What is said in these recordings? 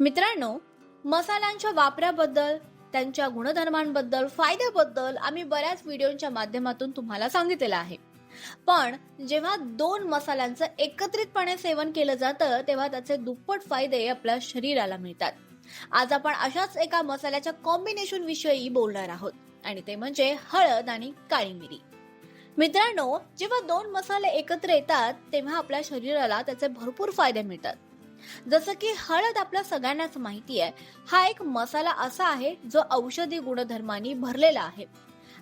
मित्रांनो मसाल्यांच्या वापराबद्दल त्यांच्या गुणधर्मांबद्दल फायद्याबद्दल आम्ही बऱ्याच व्हिडिओच्या माध्यमातून तुम्हाला सांगितलेलं आहे. पण जेव्हा दोन मसाल्यांचं एकत्रितपणे सेवन केलं जातं तेव्हा त्याचे दुप्पट फायदे आपल्या शरीराला मिळतात. आज आपण अशाच एका मसाल्याच्या कॉम्बिनेशन विषयी बोलणार आहोत आणि ते म्हणजे हळद आणि काळी मिरी. मित्रांनो जेव्हा दोन मसाले एकत्र येतात तेव्हा आपल्या शरीराला त्याचे भरपूर फायदे मिळतात. जसं की हळद आपल्या सगळ्यांनाच माहिती आहे. हा एक मसाला असा आहे जो औषधी गुणधर्मांनी भरलेला आहे.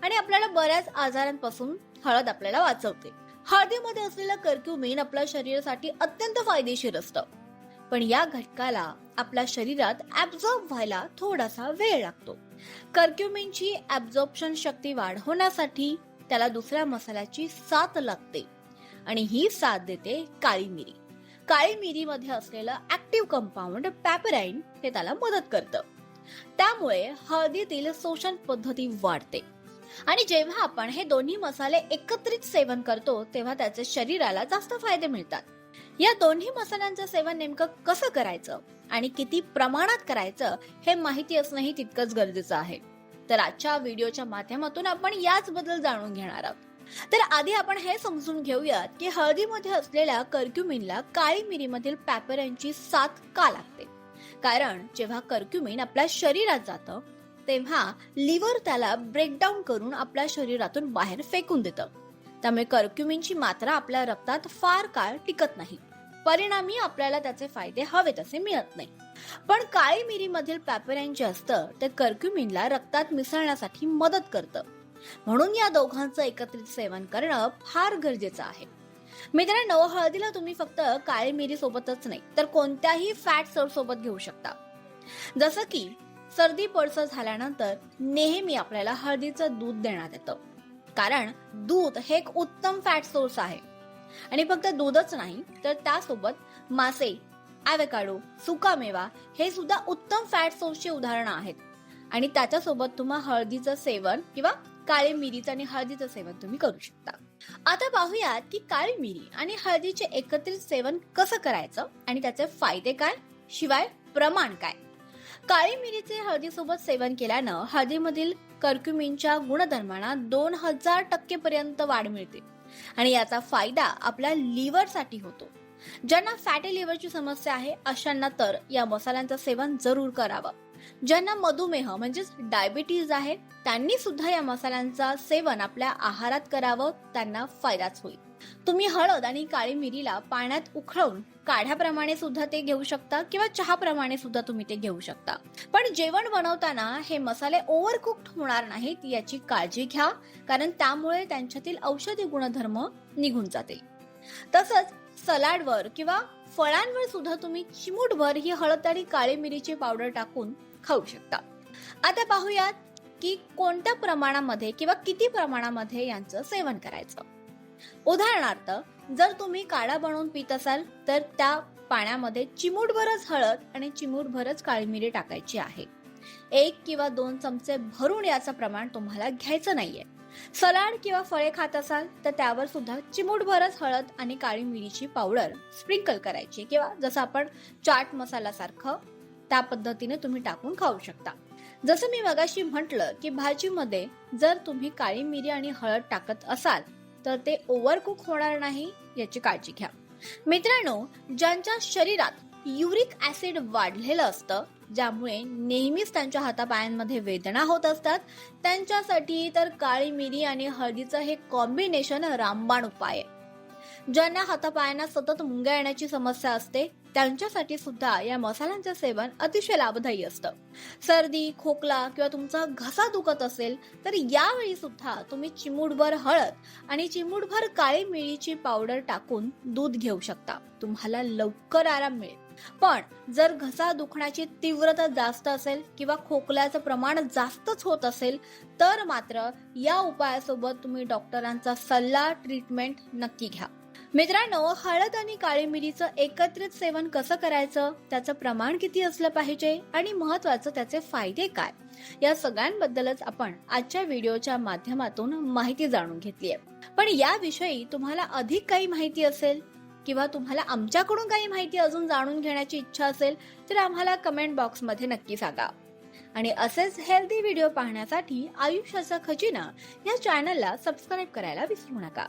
आणि आपल्याला बऱ्याच आजारांपासून हळद आपल्याला वाचवते. हळदीमध्ये असलेलं कर्क्युमिन आपल्या शरीरासाठी अत्यंत फायदेशीर असतं. पण या घटकाला आपल्या शरीरात ऍब्झॉर्ब व्हायला थोडासा वेळ लागतो. कर्क्युमिनची ऍब्झॉर्प्शन शक्ती वाढवण्यासाठी त्याला दुसऱ्या मसाल्याची साथ लागते. आणि ही साथ देते काळी मिरी. काळी मिरीमध्ये असलेलं ऍक्टिव्ह कंपाऊंड पॅपराईन हे त्याला मदत करतं. त्यामुळे हळदीतील शोषण पद्धती वाढते. आणि जेव्हा आपण हे दोन्ही मसाले एकत्रित सेवन करतो तेव्हा त्याचे शरीराला जास्त फायदे मिळतात. या दोन्ही मसाल्यांचं सेवन नेमकं कसं करायचं आणि किती प्रमाणात करायचं हे माहिती असणंही तितकंच गरजेचं आहे. तर आजच्या व्हिडिओच्या माध्यमातून आपण याच बद्दल जाणून घेणार आहोत. तर आधी आपण हे समजून घेऊयात की हळदीमध्ये असलेल्या कर्क्युमिनला काळी मिरीमधील पॅपरांची साथ का लागते? कारण जेव्हा कर्क्युमिन आपल्या शरीरात जातं तेव्हा लिव्हर त्याला ब्रेकडाऊन करून आपल्या शरीरातून बाहेर फेकून देतं. त्यामुळे कर्क्युमिनची मात्रा आपल्या रक्तात फार काळ टिकत नाही. परिणामी आपल्याला त्याचे फायदे हवे तसे मिळत नाही. पण काळी मिरीमधील पॅपराईन जे असतं ते कर्क्युमिनला रक्तात मिसळण्यासाठी मदत करतं. म्हणून या दोघांचं एकत्रित सेवन करणं फार गरजेचं आहे. मित्रांनो हळदीला तुम्ही फक्त काळी मिरी सोबतच नाही तर कोणत्याही फॅट सोर्स सोबत घेऊ शकता. जसं की सर्दी पडसं झाल्यानंतर नेहमी आपल्याला हळदीचं दूध देण्यात येतं. कारण दूध हे एक उत्तम फॅट सोर्स आहे. आणि फक्त दूधच नाही तर त्यासोबत मासे ॲवेकाडो सुकामेवा हे सुद्धा उत्तम फॅट सोर्सची उदाहरणं आहेत. आणि त्याच्यासोबत तुम्हा हळदीचं सेवन किंवा काळी मिरीचं आणि हळदीचं सेवन तुम्ही करू शकता. आता पाहूयात की काळी मिरी आणि हळदीचे एकत्रित सेवन कसं करायचं आणि त्याचे फायदे काय? शिवाय प्रमाण काय? काळी मिरीचे हळदीसोबत सेवन केल्यानं हळदीमधील कर्क्युमिनच्या गुणधर्मांना दोन हजार टक्के पर्यंत वाढ मिळते आणि याचा फायदा आपल्या लिव्हरसाठी होतो. ज्यांना फॅटी लिव्हरची समस्या आहे अशांना तर या मसाल्यांचं सेवन जरूर करावं. ज्यांना मधुमेह म्हणजेच डायबिटीज आहे त्यांनी सुद्धा या मसाल्यांचा सेवन आपल्या आहारात करावं त्यांना फायदाच होईल. तुम्ही हळद आणि काळी मिरीला पाण्यात उखळून काढ्याप्रमाणे सुद्धा ते घेऊ शकता किंवा चहाप्रमाणे सुद्धा तुम्ही ते घेऊ शकता. पण जेवण बनवताना हे मसाले ओव्हर कुक्ड होणार नाहीत याची काळजी घ्या कारण त्यामुळे त्यांच्यातील औषधी गुणधर्म निघून जातील. तसंच सलाडवर किंवा फळांवर सुद्धा तुम्ही चिमूटभर ही हळद आणि काळी मिरीची पावडर टाकून खाऊ शकता. आता पाहूयात की कोणत्या प्रमाणामध्ये किंवा किती प्रमाणामध्ये यांचं सेवन करायचं? उदाहरणार्थ जर तुम्ही काढा बनवून पित असाल तर त्या पाण्यामध्ये चिमूटभरच हळद आणि चिमूटभरच काळी मिरी टाकायची आहे. एक किंवा दोन चमचे भरून याचं प्रमाण तुम्हाला घ्यायचं नाहीये. सलाड किंवा फळे खात असाल तर त्यावर सुद्धा चिमूटभरच हळद आणि काळी मिरीची पावडर स्प्रिंकल करायची किंवा जसं आपण चाट मसाला सारखं त्या पद्धतीने तुम्ही टाकून खाऊ शकता. जसं मी मगाशी म्हटलं की भाजीमध्ये जर तुम्ही काळी मिरी आणि हळद टाकत असाल तर ते ओव्हरकुक होणार नाही याची काळजी घ्या. मित्रांनो ज्यांच्या शरीरात युरिक ऍसिड वाढलेलं असतं ज्यामुळे नेहमीच त्यांच्या हातापायांमध्ये वेदना होत असतात त्यांच्यासाठी तर काळी मिरी आणि हळदीचं हे कॉम्बिनेशन रामबाण उपाय आहे. ज्यांना हातापायांना सतत मुंग्या येण्याची समस्या असते त्यांच्यासाठी सुद्धा या मसाल्यांचं सेवन अतिशय लाभदायी असतं. सर्दी खोकला किंवा तुमचा घसा दुखत असेल तर यावेळी सुद्धा तुम्ही चिमूटभर हळद आणि चिमूटभर काळी मिळीची पावडर टाकून दूध घेऊ शकता. तुम्हाला लवकर आराम मिळेल. पण जर घसा दुखण्याची तीव्रता जास्त असेल किंवा खोकल्याचं प्रमाण जास्तच होत असेल तर मात्र या उपायासोबत तुम्ही डॉक्टरांचा सल्ला ट्रीटमेंट नक्की घ्या. मित्रांनो हळद आणि काळी मिरीचं एकत्रित सेवन कसं करायचं? त्याचं प्रमाण किती असलं पाहिजे? आणि महत्वाचं त्याचे फायदे काय? या सगळ्यांबद्दलच आपण आजच्या व्हिडिओच्या माध्यमातून माहिती जाणून घेतली आहे. पण याविषयी तुम्हाला अधिक काही माहिती असेल? किंवा तुम्हाला आमच्याकडून काही माहिती अजून जाणून घेण्याची इच्छा असेल तर आम्हाला कमेंट बॉक्समध्ये नक्की सांगा. आणि असेच हेल्दी व्हिडिओ पाहण्यासाठी आयुष्याचा खजिना या चॅनलला सबस्क्राईब करायला विसरू नका.